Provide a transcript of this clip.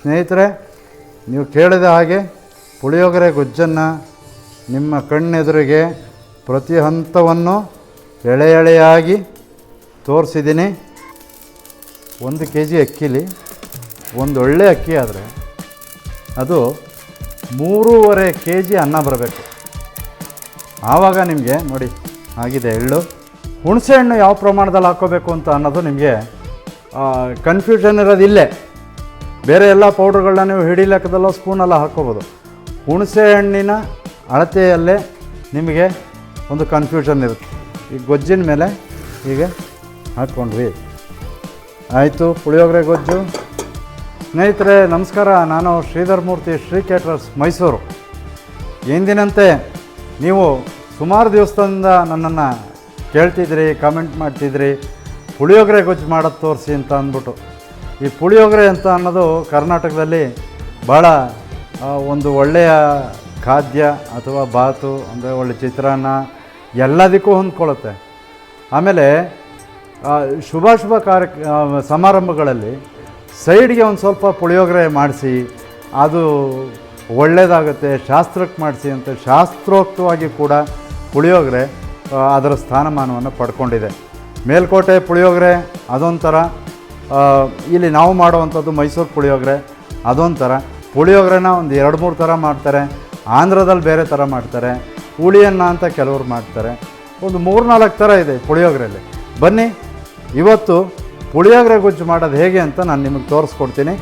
ಸ್ನೇಹಿತರೆ, ನೀವು ಕೇಳಿದ ಹಾಗೆ ಪುಳಿಯೋಗರೆ ಗೊಜ್ಜನ್ನು ನಿಮ್ಮ ಕಣ್ಣೆದುರಿಗೆ ಪ್ರತಿ ಹಂತವನ್ನು ಎಳೆ ಎಳೆಯಾಗಿ ತೋರಿಸಿದ್ದೀನಿ. ಒಂದು ಕೆ ಜಿ ಅಕ್ಕಿಲಿ, ಒಂದು ಒಳ್ಳೆ ಅಕ್ಕಿ ಆದರೆ ಅದು ಮೂರುವರೆ ಕೆ ಜಿ ಅನ್ನ ಬರಬೇಕು. ಆವಾಗ ನಿಮಗೆ ನೋಡಿ ಆಗಿದೆ ಎಳ್ಳು. ಹುಣಸೆ ಹಣ್ಣು ಯಾವ ಪ್ರಮಾಣದಲ್ಲಿ ಹಾಕೋಬೇಕು ಅಂತ ಅನ್ನೋದು ನಿಮಗೆ ಕನ್ಫ್ಯೂಷನ್ ಇರೋದು ಇಲ್ಲೇ ಬೇರೆ ಎಲ್ಲ ಪೌಡ್ರ್ಗಳನ್ನ ನೀವು ಹಿಡಿ ಲೆಕ್ಕದಲ್ಲ ಸ್ಪೂನೆಲ್ಲ ಹಾಕ್ಕೋಬೋದು ಹುಣಸೆ ಹಣ್ಣಿನ ಅಳತೆಯಲ್ಲೇ ನಿಮಗೆ ಒಂದು ಕನ್ಫ್ಯೂಷನ್ ಇರುತ್ತೆ. ಈ ಗೊಜ್ಜಿನ ಮೇಲೆ ಹೀಗೆ ಹಾಕ್ಕೊಂಡ್ವಿ ಆಯಿತು, ಪುಳಿಯೋಗರೆ ಗೊಜ್ಜು. ಸ್ನೇಹಿತರೆ, ನಮಸ್ಕಾರ. ನಾನು ಶ್ರೀಧರ್ ಮೂರ್ತಿ, ಶ್ರೀ ಕೇಟ್ರರ್ಸ್ ಮೈಸೂರು. ಎಂದಿನಂತೆ ನೀವು ಸುಮಾರು ದಿವಸದಿಂದ ನನ್ನನ್ನು ಕೇಳ್ತಿದ್ರಿ ಕಾಮೆಂಟ್ ಮಾಡ್ತಿದ್ರಿ. ಪುಳಿಯೋಗರೆ ಗೊಜ್ಜು ಮಾಡೋದು ತೋರಿಸಿ ಅಂತ ಅಂದ್ಬಿಟ್ಟು. ಈ ಪುಳಿಯೋಗರೆ ಅಂತ ಅನ್ನೋದು ಕರ್ನಾಟಕದಲ್ಲಿ ಭಾಳ ಒಂದು ಒಳ್ಳೆಯ ಖಾದ್ಯ ಅಥವಾ ಬಾತು, ಅಂದರೆ ಒಳ್ಳೆ ಚಿತ್ರಾನ್ನ ಎಲ್ಲದಕ್ಕೂ ಹೊಂದ್ಕೊಳ್ಳುತ್ತೆ. ಆಮೇಲೆ ಶುಭ ಶುಭ ಕಾರ್ಯ ಸಮಾರಂಭಗಳಲ್ಲಿ ಸೈಡ್ಗೆ ಒಂದು ಸ್ವಲ್ಪ ಪುಳಿಯೋಗರೆ ಮಾಡಿಸಿ, ಅದು ಒಳ್ಳೆಯದಾಗುತ್ತೆ ಶಾಸ್ತ್ರಕ್ಕೆ ಮಾಡಿಸಿ ಅಂತ ಶಾಸ್ತ್ರೋಕ್ತವಾಗಿ ಕೂಡ ಪುಳಿಯೋಗರೆ ಅದರ ಸ್ಥಾನಮಾನವನ್ನು ಪಡ್ಕೊಂಡಿದೆ. ಮೇಲ್ಕೋಟೆ ಪುಳಿಯೋಗರೆ ಅದೊಂಥರ. ಇಲ್ಲಿ ನಾವು ಮಾಡುವಂಥದ್ದು ಮೈಸೂರು ಪುಳಿಯೋಗರೆ. ಅದೊಂಥರ. ಪುಳಿಯೋಗರೆನ ಒಂದು ಎರಡು ಮೂರು ಥರ ಮಾಡ್ತಾರೆ. ಆಂಧ್ರದಲ್ಲಿ ಬೇರೆ ಥರ ಮಾಡ್ತಾರೆ. ಹುಳಿಯನ್ನ ಅಂತ ಕೆಲವರು ಮಾಡ್ತಾರೆ. ಒಂದು ಮೂರು ನಾಲ್ಕು ಥರ ಇದೆ ಪುಳಿಯೋಗರೆಯಲ್ಲಿ ಬನ್ನಿ, ಇವತ್ತು ಪುಳಿಯೋಗರೆ ಗೊಜ್ಜು ಮಾಡೋದು ಹೇಗೆ ಅಂತ ನಾನು ನಿಮಗೆ ತೋರಿಸ್ಕೊಡ್ತೀನಿ.